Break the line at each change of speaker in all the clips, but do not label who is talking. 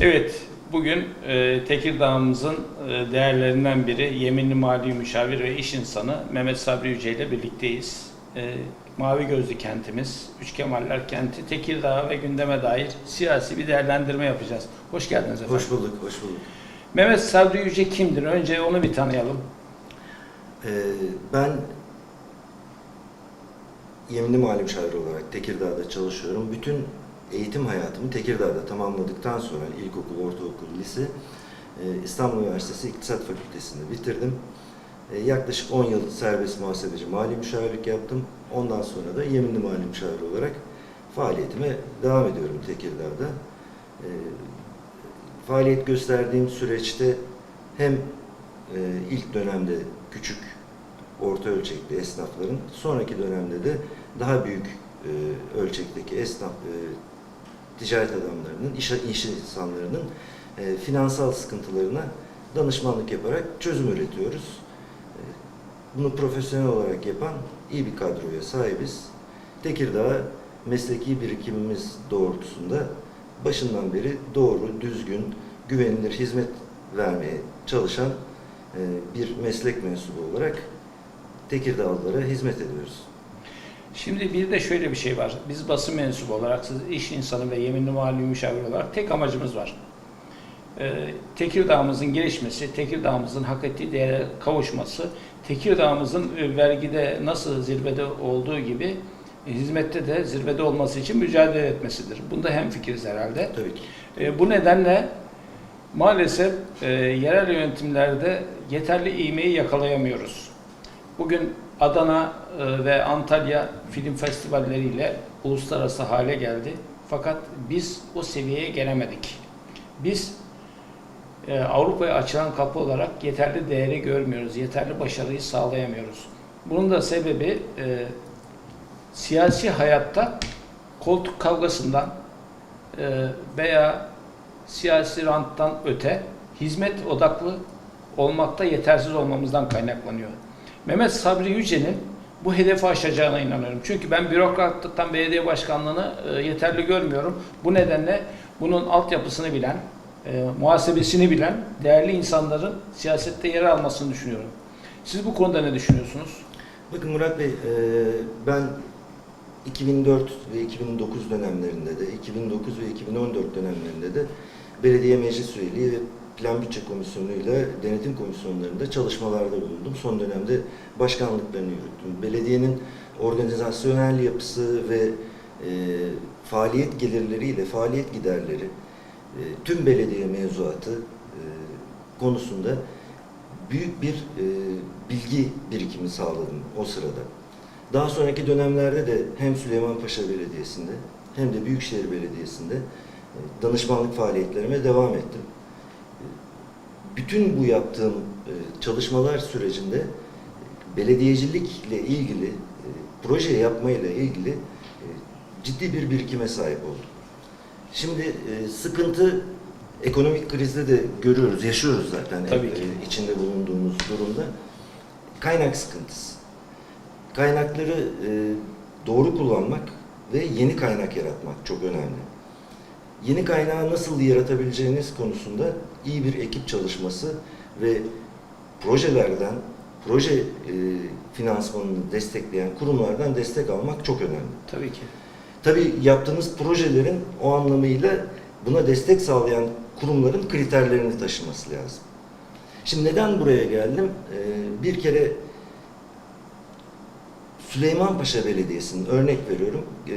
Evet, bugün e, Tekirdağ'ımızın e, değerlerinden biri yeminli mali müşavir ve iş insanı Mehmet Sabri Yüce ile birlikteyiz. E, Mavi Gözlü kentimiz, Üç Kemaller kenti, Tekirdağ ve gündeme dair siyasi bir değerlendirme yapacağız. Hoş geldiniz efendim.
Hoş bulduk, hoş bulduk.
Mehmet Sabri Yüce kimdir? Önce onu bir tanıyalım.
Ee, ben yeminli mali müşavir olarak Tekirdağ'da çalışıyorum. Bütün eğitim hayatımı Tekirdağ'da tamamladıktan sonra ilkokul, ortaokul, lise e, İstanbul Üniversitesi İktisat Fakültesi'nde bitirdim. E, yaklaşık 10 yıl serbest muhasebeci mali müşavirlik yaptım. Ondan sonra da yeminli mali müşavir olarak faaliyetime devam ediyorum Tekirdağ'da. E, faaliyet gösterdiğim süreçte hem ilk dönemde küçük, orta ölçekli esnafların, sonraki dönemde de daha büyük ölçekteki esnaf, ticaret adamlarının, iş, iş insanlarının e, finansal sıkıntılarına danışmanlık yaparak çözüm üretiyoruz. E, bunu profesyonel olarak yapan iyi bir kadroya sahibiz. Tekirdağ mesleki birikimimiz doğrultusunda başından beri doğru, düzgün, güvenilir hizmet vermeye çalışan e, bir meslek mensubu olarak Tekirdağlılara hizmet ediyoruz.
Şimdi bir de şöyle bir şey var. Biz basın mensubu olarak, siz iş insanı ve yeminli mali müşavir olarak tek amacımız var. Ee, Tekirdağ'ımızın gelişmesi, Tekirdağ'ımızın hak ettiği değere kavuşması, Tekirdağ'ımızın e, vergide nasıl zirvede olduğu gibi e, hizmette de zirvede olması için mücadele etmesidir. Bunda hemfikiriz herhalde.
Tabii ki.
E, bu nedenle maalesef e, yerel yönetimlerde yeterli ivmeyi yakalayamıyoruz. Bugün Adana e, ve Antalya film festivalleriyle uluslararası hale geldi. Fakat biz o seviyeye gelemedik. Biz e, Avrupa'ya açılan kapı olarak yeterli değeri görmüyoruz, yeterli başarıyı sağlayamıyoruz. Bunun da sebebi e, siyasi hayatta koltuk kavgasından e, veya siyasi ranttan öte hizmet odaklı olmakta yetersiz olmamızdan kaynaklanıyor. Mehmet Sabri Yüce'nin bu hedefi aşacağına inanıyorum. Çünkü ben bürokratlıktan belediye başkanlığını e, yeterli görmüyorum. Bu nedenle bunun altyapısını bilen, e, muhasebesini bilen değerli insanların siyasette yer almasını düşünüyorum. Siz bu konuda ne düşünüyorsunuz?
Bakın Murat Bey, e, ben 2004 ve 2009 dönemlerinde de, 2009 ve 2014 dönemlerinde de belediye meclis üyeliği ve plan bütçe komisyonu ile denetim komisyonlarında çalışmalarda bulundum. Son dönemde başkanlıklarını yürüttüm. Belediyenin organizasyonel yapısı ve e, faaliyet gelirleriyle faaliyet giderleri, e, tüm belediye mevzuatı e, konusunda büyük bir e, bilgi birikimi sağladım o sırada. Daha sonraki dönemlerde de hem Süleymanpaşa Belediyesi'nde hem de Büyükşehir Belediyesi'nde e, danışmanlık faaliyetlerime devam ettim. Bütün bu yaptığım e, çalışmalar sürecinde belediyecilikle ilgili, e, proje yapmayla ilgili e, ciddi bir birikime sahip oldum. Şimdi e, sıkıntı ekonomik krizde de görüyoruz, yaşıyoruz zaten
Tabii
e,
ki.
içinde bulunduğumuz durumda. Kaynak sıkıntısı. Kaynakları e, doğru kullanmak ve yeni kaynak yaratmak çok önemli. Yeni kaynağı nasıl yaratabileceğiniz konusunda iyi bir ekip çalışması ve projelerden, proje e, finansmanını destekleyen kurumlardan destek almak çok önemli.
Tabii ki.
Tabii yaptığınız projelerin o anlamıyla buna destek sağlayan kurumların kriterlerini taşıması lazım. Şimdi neden buraya geldim? Ee, bir kere Süleymanpaşa Belediyesi'nin örnek veriyorum. e,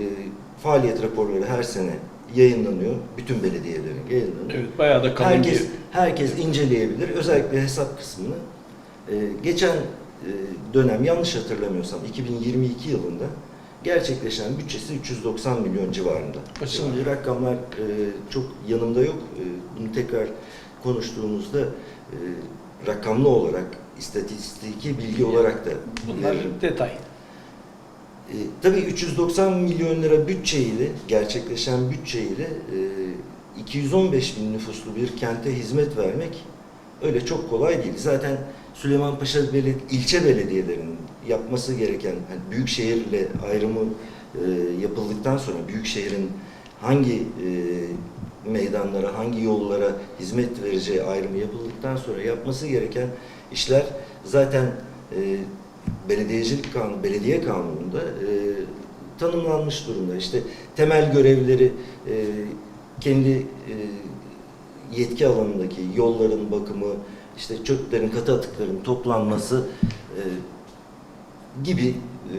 faaliyet raporları her sene yayınlanıyor. Bütün belediyelerin yayınlanıyor.
Evet, bayağı da kalın
Herkes
bir
herkes inceleyebilir. Özellikle hesap kısmını. Ee, geçen e, dönem yanlış hatırlamıyorsam 2022 yılında gerçekleşen bütçesi 390 milyon civarında.
Başarılı.
Şimdi rakamlar e, çok yanımda yok. E, bunu tekrar konuştuğumuzda e, rakamlı olarak istatistiki bilgi olarak da
bunlar
veririm.
detay.
E, tabii 390 milyon lira bütçeyle, gerçekleşen bütçeyle e, 215 bin nüfuslu bir kente hizmet vermek öyle çok kolay değil. Zaten Süleymanpaşa Beled ilçe belediyelerinin yapması gereken hani büyük şehirle ayrımı e, yapıldıktan sonra büyük şehrin hangi e, meydanlara, hangi yollara hizmet vereceği ayrımı yapıldıktan sonra yapması gereken işler zaten e, belediyecilik kanunu, belediye kanununda e, tanımlanmış durumda. İşte temel görevleri e, kendi e, yetki alanındaki yolların bakımı, işte çöplerin, katı atıkların toplanması e, gibi e,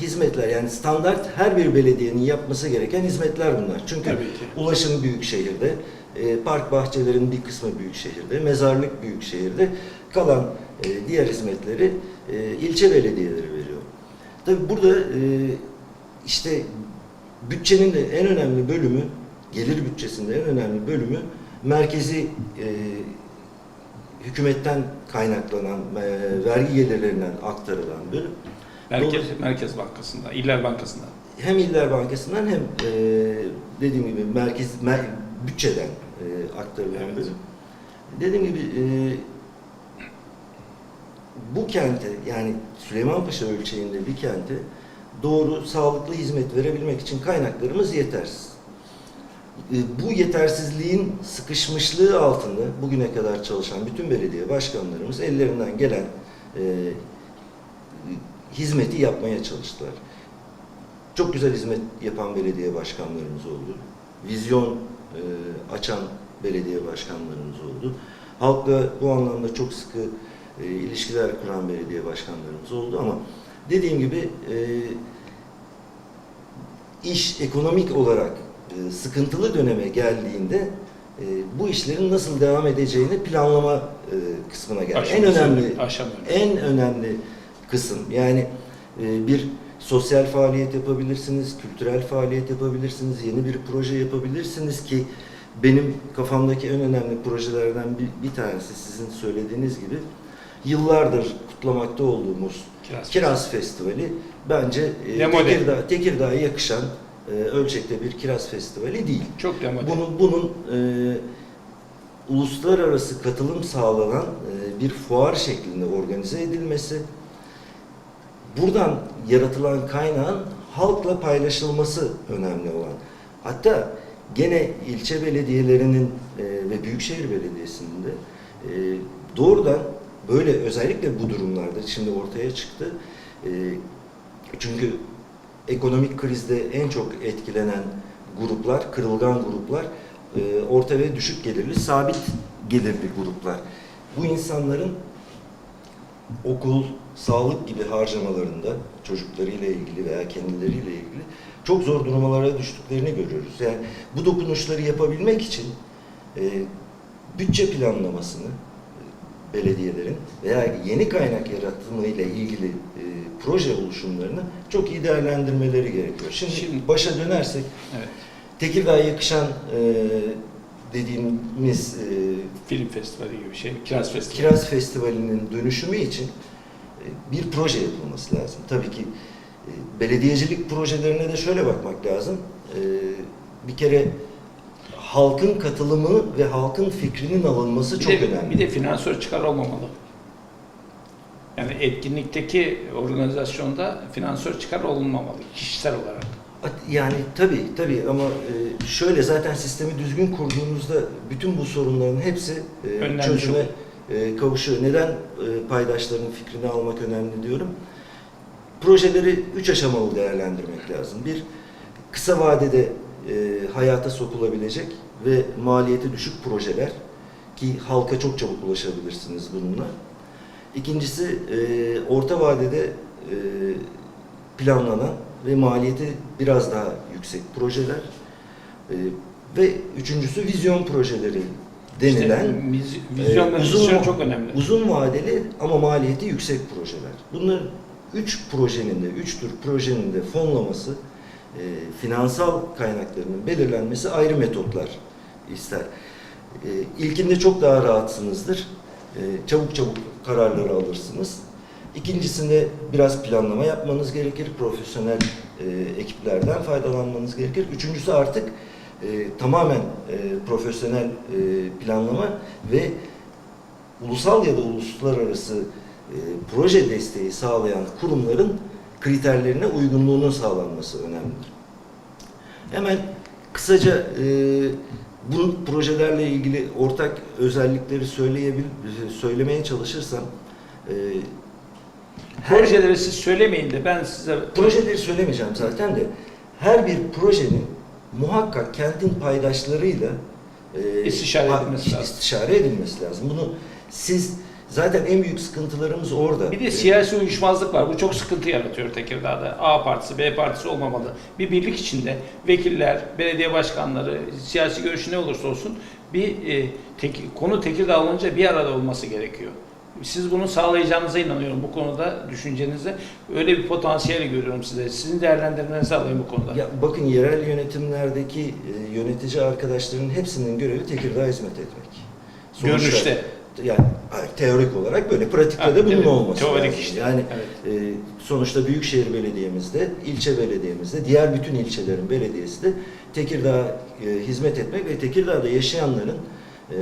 hizmetler yani standart her bir belediyenin yapması gereken hizmetler bunlar. Çünkü ulaşım büyük şehirde, e, park bahçelerin bir kısmı büyük şehirde, mezarlık büyük şehirde, kalan e, diğer hizmetleri e, ilçe belediyeleri veriyor. Tabii burada e, işte bütçenin de en önemli bölümü, gelir bütçesinde en önemli bölümü merkezi e, hükümetten kaynaklanan e, vergi gelirlerinden aktarılan bölüm.
Merkez, Merkez Bankası'nda, İller Bankası'nda.
Hem İller Bankası'ndan hem e, dediğim gibi merkez mer- bütçeden e, aktarılan
Evet.
bölüm. Dediğim gibi e, bu kente yani Süleymanpaşa ölçeğinde bir kente doğru sağlıklı hizmet verebilmek için kaynaklarımız yetersiz. E, Bu yetersizliğin sıkışmışlığı altında bugüne kadar çalışan bütün belediye başkanlarımız ellerinden gelen e, hizmeti yapmaya çalıştılar. Çok güzel hizmet yapan belediye başkanlarımız oldu. Vizyon e, açan belediye başkanlarımız oldu. Halkla bu anlamda çok sıkı e, ilişkiler kuran belediye başkanlarımız oldu ama dediğim gibi e, iş ekonomik olarak e, sıkıntılı döneme geldiğinde e, bu işlerin nasıl devam edeceğini planlama e, kısmına geldi. En önemli
aşama.
en önemli kısım. Yani e, bir sosyal faaliyet yapabilirsiniz, kültürel faaliyet yapabilirsiniz, yeni bir proje yapabilirsiniz ki benim kafamdaki en önemli projelerden bir, bir tanesi sizin söylediğiniz gibi yıllardır kutlamakta olduğumuz
Kiraz.
Kiraz Festivali bence e. Tekirdağ, Tekirdağ'a yakışan e, ölçekte bir Kiraz Festivali değil.
Çok demode.
Bunun, bunun e, uluslararası katılım sağlanan e, bir fuar şeklinde organize edilmesi, buradan yaratılan kaynağın halkla paylaşılması önemli olan. Hatta gene ilçe belediyelerinin e, ve büyükşehir belediyesinin de e, doğrudan böyle özellikle bu durumlarda şimdi ortaya çıktı. E, çünkü ekonomik krizde en çok etkilenen gruplar, kırılgan gruplar, e, orta ve düşük gelirli, sabit gelirli gruplar. Bu insanların okul, sağlık gibi harcamalarında çocuklarıyla ilgili veya kendileriyle ilgili çok zor durumlara düştüklerini görüyoruz. Yani bu dokunuşları yapabilmek için e, bütçe planlamasını e, belediyelerin veya yeni kaynak yaratımıyla ilgili e, proje oluşumlarını çok iyi değerlendirmeleri gerekiyor. Şimdi,
Şimdi-
başa dönersek
Evet.
Tekirdağ'a yakışan e, dediğimiz e,
Film festivali gibi bir şey. Kiraz Festivali.
Kiraz Festivali'nin dönüşümü için bir proje yapılması lazım. Tabii ki e, belediyecilik projelerine de şöyle bakmak lazım. E, Bir kere halkın katılımı ve halkın fikrinin alınması
Bir
çok
de,
önemli.
bir de finansör çıkar olmamalı. Yani etkinlikteki organizasyonda finansör çıkar olunmamalı kişisel olarak.
Yani tabii tabii ama e, şöyle zaten sistemi düzgün kurduğunuzda bütün bu sorunların hepsi e,
Önlenmiş
çözüme
olur.
E, kavuşuyor. Neden e, paydaşların fikrini almak önemli diyorum? Projeleri üç aşamalı değerlendirmek lazım. Bir, kısa vadede e, hayata sokulabilecek ve maliyeti düşük projeler ki halka çok çabuk ulaşabilirsiniz bununla. İkincisi e, orta vadede planlanan ve maliyeti biraz daha yüksek projeler ve üçüncüsü vizyon projeleri denilen
İşte viz- vizyon ve
uzun,
vizyon çok önemli.
uzun vadeli ama maliyeti yüksek projeler. Bunların üç projenin de, üç tür projenin de fonlaması, e, finansal kaynaklarının belirlenmesi ayrı metotlar ister. E, ilkinde çok daha rahatsınızdır. E, çabuk çabuk kararları alırsınız. İkincisinde biraz planlama yapmanız gerekir. Profesyonel e, ekiplerden faydalanmanız gerekir. Üçüncüsü artık e, tamamen e, profesyonel e, planlama ve ulusal ya da uluslararası e, proje desteği sağlayan kurumların kriterlerine uygunluğunun sağlanması önemlidir. Hemen kısaca e, bu projelerle ilgili ortak özellikleri söyleyebil söylemeye çalışırsam e, her-
Projeleri siz söylemeyin de ben size
projeleri söylemeyeceğim zaten de her bir projenin muhakkak kentin paydaşlarıyla e,
İstişare edilmesi lazım.
istişare edilmesi lazım. Bunu siz zaten en büyük sıkıntılarımız orada.
Bir de siyasi uyuşmazlık var. Bu çok sıkıntı yaratıyor Tekirdağ'da. A partisi, B partisi olmamalı. Bir birlik içinde vekiller, belediye başkanları, siyasi görüşü ne olursa olsun bir e, tek- konu Tekirdağ olunca bir arada olması gerekiyor. Siz bunu sağlayacağınıza inanıyorum bu konuda düşüncenizde. Öyle bir potansiyeli görüyorum size. Sizin değerlendirmenizi alayım bu konuda.
Ya bakın yerel yönetimlerdeki e, yönetici arkadaşların hepsinin görevi Tekirdağ'a hizmet etmek. Sonuçta-
Görünüşte.
Yani teorik olarak böyle, pratikte
Ha,
de bunun
evet,
olması
teorik
lazım.
işte.
Yani
Evet.
e, sonuçta Büyükşehir Belediye'mizde, ilçe belediyemizde, diğer bütün ilçelerin belediyesi de Tekirdağ'a e, hizmet etmek ve Tekirdağ'da yaşayanların e,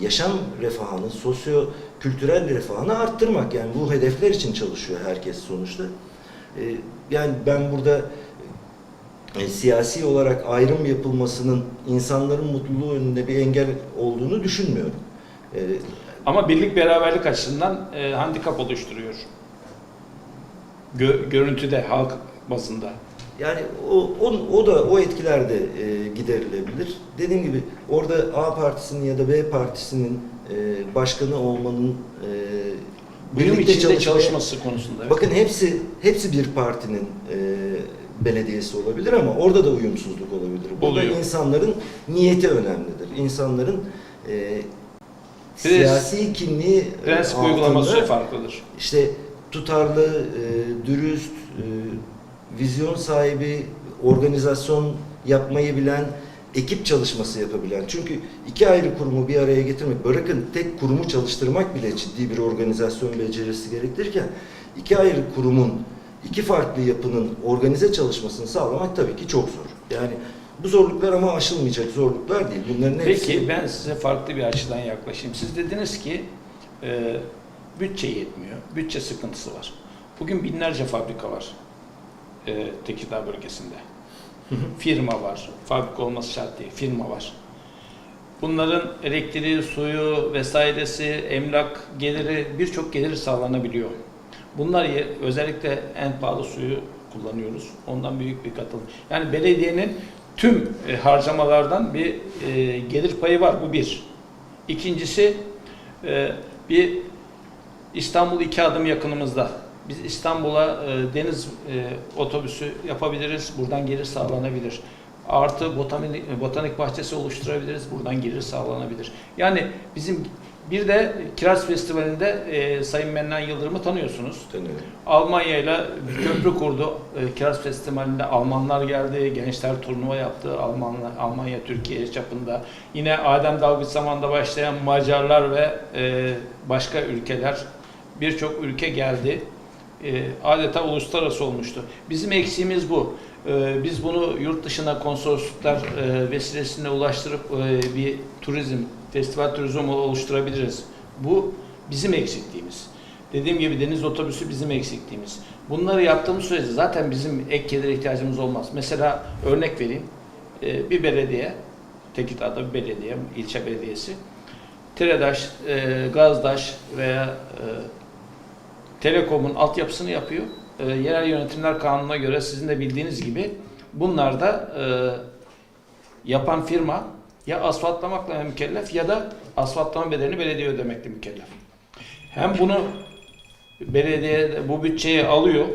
yaşam refahını, sosyo kültürel refahını arttırmak. Yani bu hedefler için çalışıyor herkes sonuçta. E, yani ben burada e, siyasi olarak ayrım yapılmasının insanların mutluluğu önünde bir engel olduğunu düşünmüyorum. E,
Ama birlik beraberlik açısından e, handikap oluşturuyor. Gö- görüntüde, halk bazında.
Yani o, o, o da o etkiler de e, giderilebilir. Dediğim gibi orada A partisinin ya da B partisinin e, başkanı olmanın e,
Uyum
birlikte
içinde
çalışmaya-
çalışması konusunda. evet.
Bakın hepsi hepsi bir partinin e, belediyesi olabilir ama orada da uyumsuzluk olabilir. Burada
Oluyor.
insanların niyeti önemlidir. İnsanların e, siyasi kimliği e,
Prensip
altında
uygulaması farklıdır.
işte tutarlı, e, dürüst, e, vizyon sahibi, organizasyon yapmayı bilen, ekip çalışması yapabilen. Çünkü iki ayrı kurumu bir araya getirmek, bırakın tek kurumu çalıştırmak bile ciddi bir organizasyon becerisi gerektirirken iki ayrı kurumun, iki farklı yapının organize çalışmasını sağlamak tabii ki çok zor. Yani bu zorluklar ama aşılmayacak zorluklar değil. Bunların hepsi...
Peki ben size farklı bir açıdan yaklaşayım. Siz dediniz ki e, bütçe yetmiyor, bütçe sıkıntısı var. Bugün binlerce fabrika var e, Tekirdağ bölgesinde. Firma var, fabrika olması şart değil, firma var. Bunların elektriği, suyu vesairesi, emlak geliri, birçok geliri sağlanabiliyor. Bunlar özellikle en pahalı suyu kullanıyoruz. Ondan büyük bir katılım. Yani belediyenin tüm e, harcamalardan bir e, gelir payı var. Bu bir. İkincisi e, bir İstanbul iki adım yakınımızda. Biz İstanbul'a e, deniz e, otobüsü yapabiliriz. Buradan gelir sağlanabilir. Artı botanik, botanik bahçesi oluşturabiliriz. Buradan gelir sağlanabilir. Yani bizim bir de Kiraz Festivali'nde e, Sayın Mennan Yıldırım'ı tanıyorsunuz.
Tanıyorum.
Almanya ile bir köprü kurdu. E, Kiraz Festivali'nde Almanlar geldi, gençler turnuva yaptı. Almanlar, Almanya, Türkiye çapında. Yine Adem Dalgıç zamanında başlayan Macarlar ve e, başka ülkeler, birçok ülke geldi. E, adeta uluslararası olmuştu. Bizim eksiğimiz bu. E, biz bunu yurt dışına konsolosluklar e, vesilesiyle ulaştırıp e, bir turizm, festival turizmi oluşturabiliriz. Bu bizim eksikliğimiz. Dediğim gibi deniz otobüsü bizim eksikliğimiz. Bunları yaptığımız sürece zaten bizim ek gelir ihtiyacımız olmaz. Mesela örnek vereyim. Bir belediye, Tekirdağ'da bir belediye, ilçe belediyesi, Tiredaş, Gazdaş veya Telekom'un altyapısını yapıyor. E, Yerel Yönetimler Kanunu'na göre sizin de bildiğiniz gibi bunlar da e, yapan firma ya asfaltlamakla mükellef ya da asfaltlama bedelini belediye ödemekle mükellef. Hem bunu belediye bu bütçeyi alıyor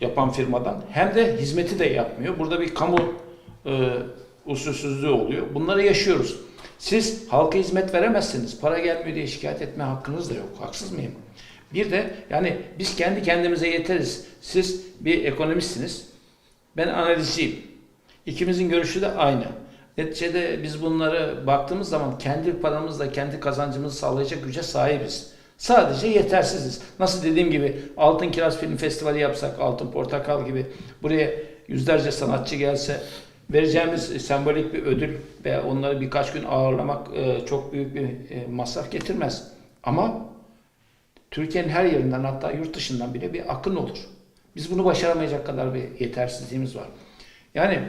yapan firmadan hem de hizmeti de yapmıyor. Burada bir kamu e, usulsüzlüğü oluyor. Bunları yaşıyoruz. Siz halka hizmet veremezsiniz. Para gelmiyor diye şikayet etme hakkınız da yok. Haksız mıyım? Bir de yani biz kendi kendimize yeteriz. Siz bir ekonomistsiniz. Ben analizciyim. İkimizin görüşü de aynı. Neticede biz bunları baktığımız zaman kendi paramızla kendi kazancımızı sağlayacak güce sahibiz. Sadece yetersiziz. Nasıl dediğim gibi Altın Kiraz Film Festivali yapsak, Altın Portakal gibi buraya yüzlerce sanatçı gelse vereceğimiz sembolik bir ödül ve onları birkaç gün ağırlamak e, çok büyük bir e, masraf getirmez. Ama Türkiye'nin her yerinden hatta yurt dışından bile bir akın olur. Biz bunu başaramayacak kadar bir yetersizliğimiz var. Yani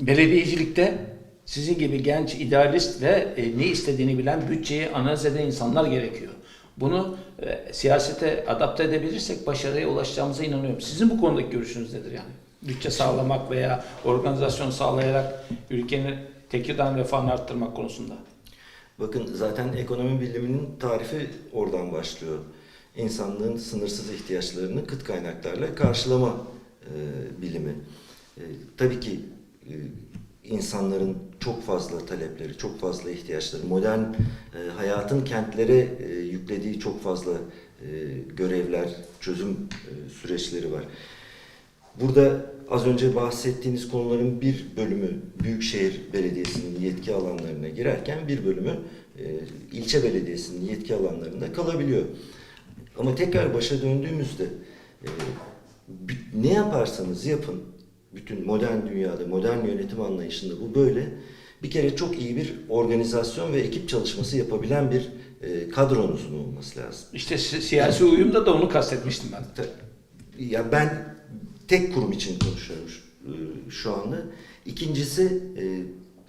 belediyecilikte sizin gibi genç, idealist ve e, ne istediğini bilen, bütçeyi analiz eden insanlar gerekiyor. Bunu e, siyasete adapte edebilirsek başarıya ulaşacağımıza inanıyorum. Sizin bu konudaki görüşünüz nedir yani? Bütçe sağlamak veya organizasyon sağlayarak ülkenin Tekirdağ'ın refahını arttırmak konusunda.
Bakın zaten ekonomi biliminin tarifi oradan başlıyor. İnsanlığın sınırsız ihtiyaçlarını kıt kaynaklarla karşılama e, bilimi. E, tabii ki e, insanların çok fazla talepleri, çok fazla ihtiyaçları, modern e, hayatın kentlere e, yüklediği çok fazla e, görevler, çözüm e, süreçleri var. Burada az önce bahsettiğiniz konuların bir bölümü Büyükşehir Belediyesi'nin yetki alanlarına girerken bir bölümü e, ilçe belediyesinin yetki alanlarında kalabiliyor. Ama tekrar başa döndüğümüzde e, ne yaparsanız yapın, bütün modern dünyada, modern yönetim anlayışında bu böyle. Bir kere çok iyi bir organizasyon ve ekip çalışması yapabilen bir e, kadronuzun olması lazım.
İşte si- siyasi uyumda da onu kastetmiştim ben.
Ya ben tek kurum için konuşuyorum şu, e, şu anda. İkincisi e,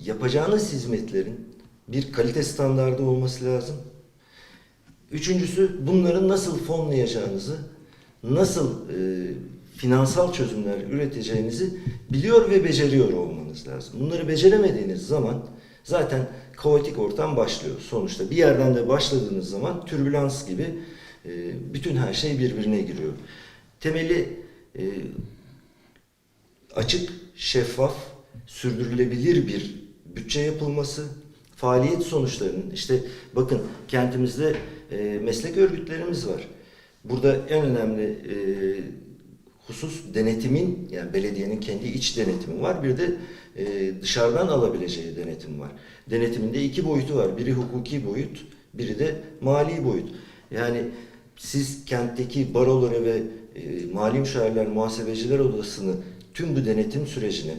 yapacağınız hizmetlerin bir kalite standardı olması lazım. Üçüncüsü bunları nasıl fonlayacağınızı, nasıl e, finansal çözümler üreteceğinizi biliyor ve beceriyor olmanız lazım. Bunları beceremediğiniz zaman zaten kaotik ortam başlıyor. Sonuçta bir yerden de başladığınız zaman türbülans gibi bütün her şey birbirine giriyor. Temeli e, açık, şeffaf, sürdürülebilir bir bütçe yapılması, faaliyet sonuçlarının işte bakın kentimizde e, meslek örgütlerimiz var. Burada en önemli e, husus denetimin yani belediyenin kendi iç denetimi var. Bir de e, dışarıdan alabileceği denetim var. Denetiminde iki boyutu var. Biri hukuki boyut, biri de mali boyut. Yani siz kentteki baroları ve mali müşavirler, muhasebeciler odasını tüm bu denetim sürecine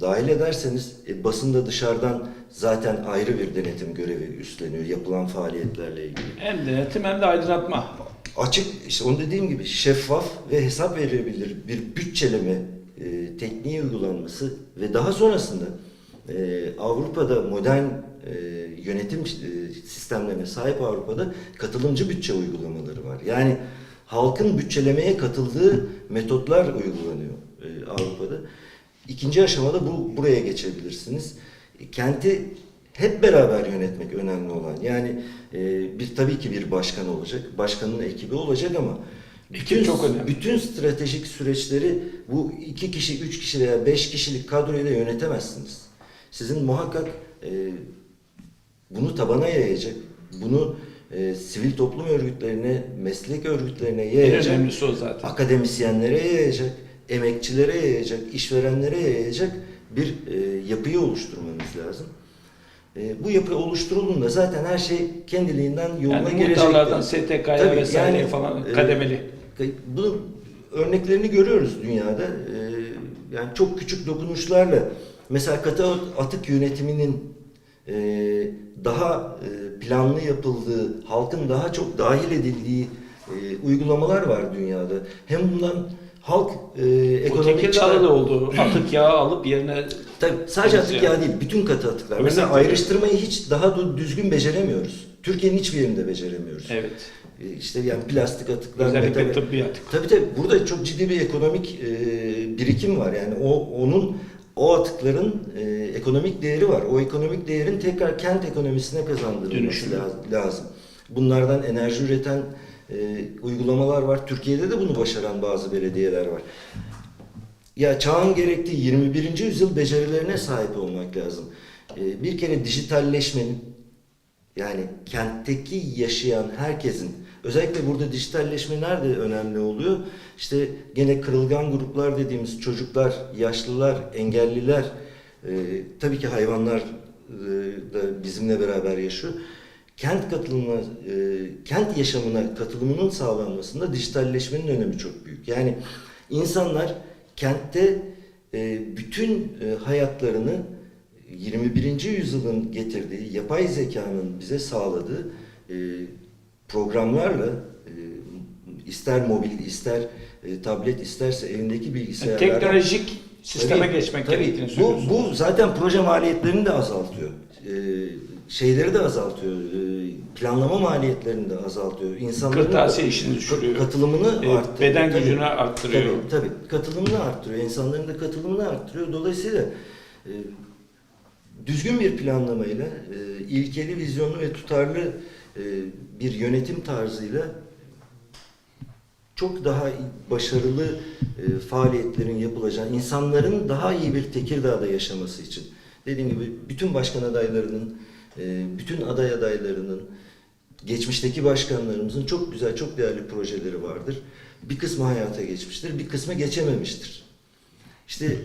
dahil ederseniz e, basında dışarıdan zaten ayrı bir denetim görevi üstleniyor yapılan faaliyetlerle ilgili.
Hem denetim hem de aydınlatma.
Açık, işte onu dediğim gibi şeffaf ve hesap verilebilir bir bütçeleme e, tekniği uygulanması ve daha sonrasında e, Avrupa'da modern e, yönetim e, sistemlerine sahip Avrupa'da katılımcı bütçe uygulamaları var. Yani halkın bütçelemeye katıldığı metotlar uygulanıyor e, Avrupa'da. İkinci aşamada bu buraya geçebilirsiniz. Kenti hep beraber yönetmek önemli olan. Yani e, bir tabii ki bir başkan olacak, başkanın ekibi olacak ama
Ekip çok önemli.
bütün stratejik süreçleri bu iki kişi, üç kişi veya beş kişilik kadroyla yönetemezsiniz. Sizin muhakkak e, bunu tabana yayacak, bunu e, sivil toplum örgütlerine, meslek örgütlerine
En
yayacak,
önemlisi o zaten.
akademisyenlere yayacak, emekçilere yayacak, işverenlere yayacak bir e, yapıyı oluşturmanız lazım. E, bu yapı oluşturulduğunda zaten her şey kendiliğinden yoluna
Yani
girecektir.
muhtarlardan STK'ya
Tabii,
vesaire
yani,
falan
e,
kademeli.
Bunu örneklerini görüyoruz dünyada. E, yani çok küçük dokunuşlarla mesela katı atık yönetiminin e, daha e, planlı yapıldığı, halkın daha çok dahil edildiği e, uygulamalar var dünyada. Hem bundan halk e, ekonomik çıkar-
da oldu. Atık yağı alıp yerine
Tabii sadece atık
yani.
yağ değil, bütün katı atıklar. Mesela
tabii.
ayrıştırmayı hiç daha da düzgün beceremiyoruz. Türkiye'nin hiçbir yerinde beceremiyoruz.
evet.
E, İşte yani plastik atıklar,
Özellikle
metal-
tıbbi atık.
Tabii tabii burada çok ciddi bir ekonomik e, birikim var. Yani o onun o atıkların e, ekonomik değeri var. O ekonomik değerin tekrar kent ekonomisine kazandırılması lazım. Bunlardan enerji üreten e, uygulamalar var. Türkiye'de de bunu başaran bazı belediyeler var. Ya çağın gerektiği 21. yüzyıl becerilerine sahip olmak lazım. E, bir kere dijitalleşmenin yani kentteki yaşayan herkesin özellikle burada dijitalleşme nerede önemli oluyor? İşte gene kırılgan gruplar dediğimiz çocuklar, yaşlılar, engelliler, e, tabii ki hayvanlar e, da bizimle beraber yaşıyor. Kent katılımına, e, kent yaşamına katılımının sağlanmasında dijitalleşmenin önemi çok büyük. Yani insanlar kentte e, bütün e, hayatlarını 21. yüzyılın getirdiği, yapay zekanın bize sağladığı e, programlarla e, ister mobil, ister e, tablet, isterse evindeki bilgisayarlarla
Teknolojik sisteme
Tabii,
geçmek
tabii.
gerektiğini
bu, bu zaten proje maliyetlerini de azaltıyor. Ee, şeyleri de azaltıyor. Planlama maliyetlerini de azaltıyor. İnsanların
Kırtasiye işini düşürüyor.
katılımını
E,
arttırıyor.
beden
Tabii.
gücünü arttırıyor.
Tabii, tabii. Katılımını arttırıyor. İnsanların da katılımını arttırıyor. Dolayısıyla e, düzgün bir planlamayla, e, ilkeli, vizyonlu ve tutarlı e, bir yönetim tarzıyla çok daha başarılı e, faaliyetlerin yapılacağı, insanların daha iyi bir Tekirdağ'da yaşaması için. Dediğim gibi bütün başkan adaylarının, e, bütün aday adaylarının, geçmişteki başkanlarımızın çok güzel, çok değerli projeleri vardır. Bir kısmı hayata geçmiştir, bir kısmı geçememiştir. İşte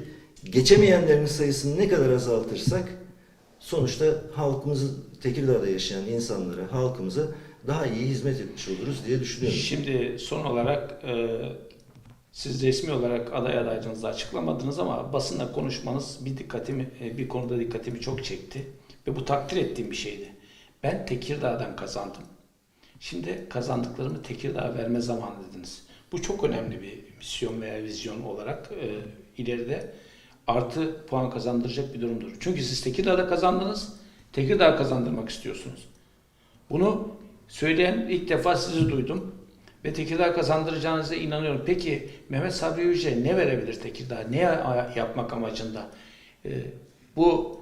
geçemeyenlerin sayısını ne kadar azaltırsak sonuçta halkımızı, Tekirdağ'da yaşayan insanlara, halkımıza daha iyi hizmet etmiş oluruz diye düşünüyorum.
Şimdi son olarak e, siz resmi olarak aday adaylığınızı açıklamadınız ama basında konuşmanız bir dikkatimi e, bir konuda dikkatimi çok çekti ve bu takdir ettiğim bir şeydi. Ben Tekirdağ'dan kazandım. Şimdi kazandıklarımı Tekirdağ'a verme zamanı dediniz. Bu çok önemli bir misyon veya vizyon olarak e, ileride artı puan kazandıracak bir durumdur. Çünkü siz Tekirdağ'da kazandınız, Tekirdağ kazandırmak istiyorsunuz. Bunu söyleyen ilk defa sizi duydum ve Tekirdağ kazandıracağınıza inanıyorum. Peki Mehmet Sabri Yüce ne verebilir Tekirdağ? Ne ya- yapmak amacında? Ee, bu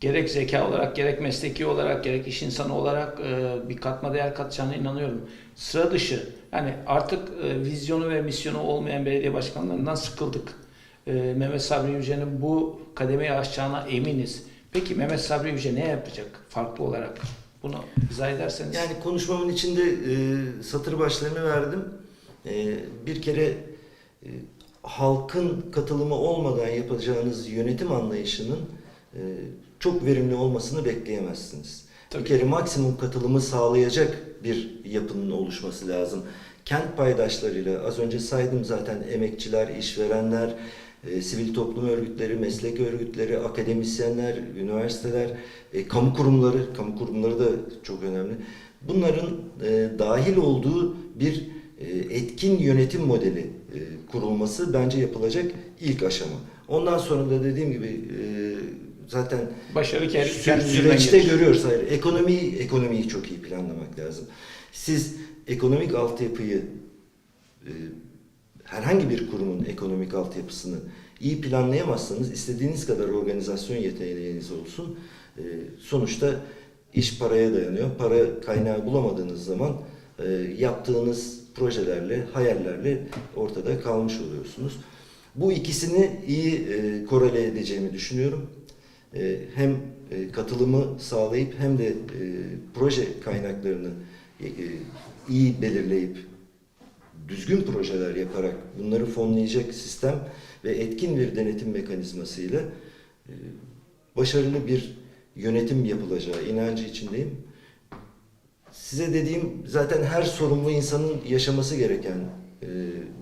gerek zeka olarak, gerek mesleki olarak, gerek iş insanı olarak e, bir katma değer katacağına inanıyorum. Sıra dışı, yani artık e, vizyonu ve misyonu olmayan belediye başkanlarından sıkıldık. E, Mehmet Sabri Yüce'nin bu kademeyi aşacağına eminiz. Peki Mehmet Sabri Yüce ne yapacak farklı olarak? Bunu izah ederseniz.
Yani konuşmamın içinde e, satır başlarını verdim. E, bir kere e, halkın katılımı olmadan yapacağınız yönetim anlayışının e, çok verimli olmasını bekleyemezsiniz.
Tabii.
Bir kere maksimum katılımı sağlayacak bir yapının oluşması lazım. Kent paydaşlarıyla az önce saydım zaten emekçiler, işverenler, e, sivil toplum örgütleri, meslek örgütleri, akademisyenler, üniversiteler, e, kamu kurumları, kamu kurumları da çok önemli. Bunların e, dahil olduğu bir e, etkin yönetim modeli e, kurulması bence yapılacak ilk aşama. Ondan sonra da dediğim gibi e, zaten
Başarı kendi
Sü- süreçte
gelir.
görüyoruz. Hayır, ekonomiyi ekonomiyi çok iyi planlamak lazım. Siz ekonomik altyapıyı e, herhangi bir kurumun ekonomik altyapısını iyi planlayamazsanız istediğiniz kadar organizasyon yeteneğiniz olsun. e, sonuçta iş paraya dayanıyor. Para kaynağı bulamadığınız zaman e, yaptığınız projelerle, hayallerle ortada kalmış oluyorsunuz. Bu ikisini iyi e, korele edeceğimi düşünüyorum. E, hem katılımı sağlayıp hem de proje kaynaklarını iyi belirleyip düzgün projeler yaparak bunları fonlayacak sistem ve etkin bir denetim mekanizmasıyla e, başarılı bir yönetim yapılacağı inancı içindeyim. Size dediğim zaten her sorumlu insanın yaşaması gereken e,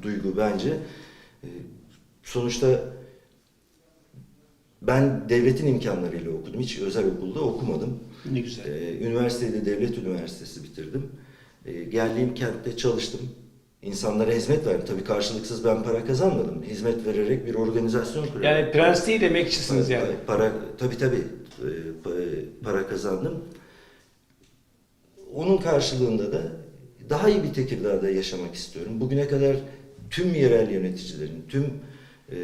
duygu bence. E, sonuçta ben devletin imkanlarıyla okudum. Hiç özel okulda okumadım.
Ne güzel.
Ee, üniversiteyi de devlet üniversitesi bitirdim. Ee, geldiğim kentte çalıştım. İnsanlara hizmet verdim. Tabii karşılıksız ben para kazanmadım. Hizmet vererek bir organizasyon kurdum.
Yani prens değil emekçisiniz yani.
Para, tabii tabii e, pa- para kazandım. Onun karşılığında da daha iyi bir Tekirdağ'da yaşamak istiyorum. Bugüne kadar tüm yerel yöneticilerin, tüm e,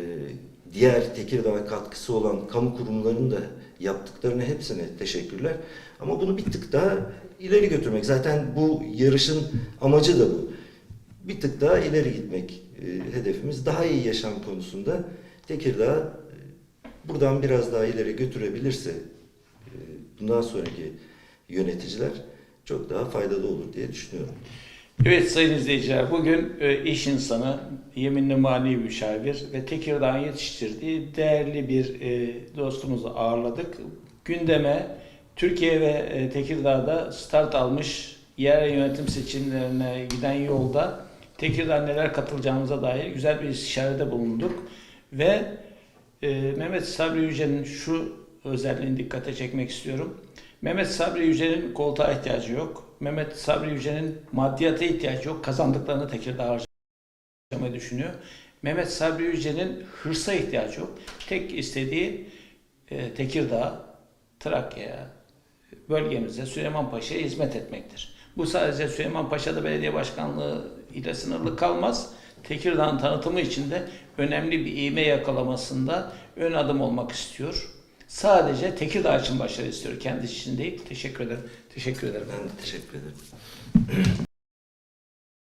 diğer Tekirdağ'a katkısı olan kamu kurumlarının da yaptıklarına hepsine teşekkürler. Ama bunu bir tık daha ileri götürmek. Zaten bu yarışın amacı da bu. Bir tık daha ileri gitmek e, hedefimiz. Daha iyi yaşam konusunda Tekirdağ e, buradan biraz daha ileri götürebilirse e, bundan sonraki yöneticiler çok daha faydalı olur diye düşünüyorum.
Evet sayın izleyiciler bugün e, iş insanı, yeminli mali müşavir ve Tekirdağ'ın yetiştirdiği değerli bir e, dostumuzu ağırladık. Gündeme Türkiye ve e, Tekirdağ'da start almış yerel yönetim seçimlerine giden yolda Tekirdağ neler katılacağımıza dair güzel bir istişarede bulunduk. Ve e, Mehmet Sabri Yücel'in şu özelliğini dikkate çekmek istiyorum. Mehmet Sabri Yücel'in koltuğa ihtiyacı yok. Mehmet Sabri Yücel'in maddiyata ihtiyacı yok. Kazandıklarını Tekirdağ harcamayı düşünüyor. Mehmet Sabri Yücel'in hırsa ihtiyacı yok. Tek istediği e, Tekirdağ, Trakya'ya, bölgemize, Süleyman Paşa'ya hizmet etmektir. Bu sadece Süleyman Paşa'da belediye başkanlığı ile sınırlı kalmaz. Tekirdağ'ın tanıtımı için de önemli bir ivme yakalamasında ön adım olmak istiyor. Sadece Tekirdağ için başarı istiyor. Kendisi için değil. Teşekkür ederim. Teşekkür ederim.
Ben de teşekkür ederim.